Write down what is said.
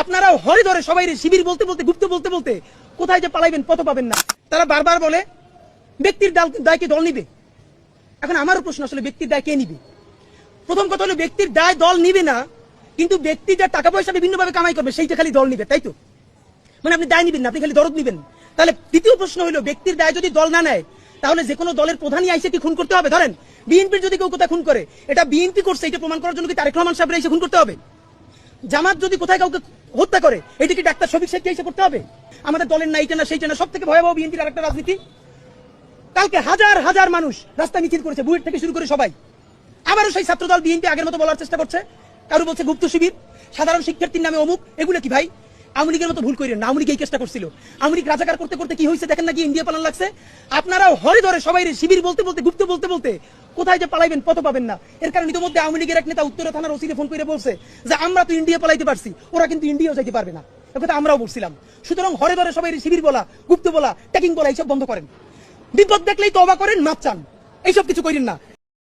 আপনারাও হরে ধরে সবাই শিবির বলতে বলতে, গুপ্ত বলতে বলতে, কোথায় যে পালাইবেন পথ পাবেন না। তারা বারবার বলে, ব্যক্তির ডাল দায়কে দল নিবে। এখন আমারও প্রশ্ন আসলে, ব্যক্তির দায় কে নিবে? প্রথম কথা হলো, ব্যক্তির দায় দল নিবে না, কিন্তু ব্যক্তি যা টাকা পয়সা বিভিন্নভাবে কামাই করবে সেইটা খালি দল নিবে, তাই তো? মানে আপনি দায় নিবেন না, আপনি খালি দরদ নিবেন। তাহলে দ্বিতীয় প্রশ্ন হলো, ব্যক্তির দায় যদি দল না নেয়, তাহলে যে কোনো দলের প্রধানই আইসে কি খুন করতে হবে? ধরেন, বিএনপির যদি কেউ কোথায় খুন করে, এটা বিএনপি করছে, এটা প্রমাণ করার জন্য কি তারেক রহমান সাহেবের এসে খুন করতে হবে? জামাত যদি কোথায় কাউকে হত্যা করে। এটা কি ডাক্তার শফিক শেখকে এসে করতে হবে? আমাদের দলের না এইটা না সেইটা না সব থেকে ভয়াবহ বিএনপির আরেকটা রাজনীতি। কালকে হাজার হাজার মানুষ রাস্তা মিছিল করেছে, বুয়েট থেকে শুরু করে সবাই। আবারও সেই ছাত্রদল বিএনপি আগের মতো বলার চেষ্টা করছে। কারও বলছে গুপ্ত শিবির। সাধারণ শিক্ষার্থীর নামে অমুক। এগুলো কি ভাই? লীগের মতো ভুল করেন না লীগ এই চেষ্টা করছিল। লীগ রাজাকার করতে করতে কি হয়েছে দেখেন নাকি ইন্ডিয়া পালান লাগছে? আপনারাও হরে ধরে সবাই শিবির বলতে বলতে, গুপ্ত বলতে বলতে, কোথায় যে পালাইবেন, পথ পাবেন না। এর কারণে ইতিমধ্যে আওয়ামী লীগের এক নেতা উত্তরা থানার ওসিকে ফোন করে বলছে যে, আমরা তো ইন্ডিয়া পালাইতে পারছি, ওরা কিন্তু ইন্ডিয়াও যাইতে পারবে না। একথা আমরাও বলছিলাম। সুতরাং হরে ধরে সবাই শিবির বলা, গুপ্ত বলা ট্যাকিং বলা, এইসব বন্ধ করেন। বিপদ দেখলেই তবা করেন, মাপ চান। এইসব কিছু করেন না।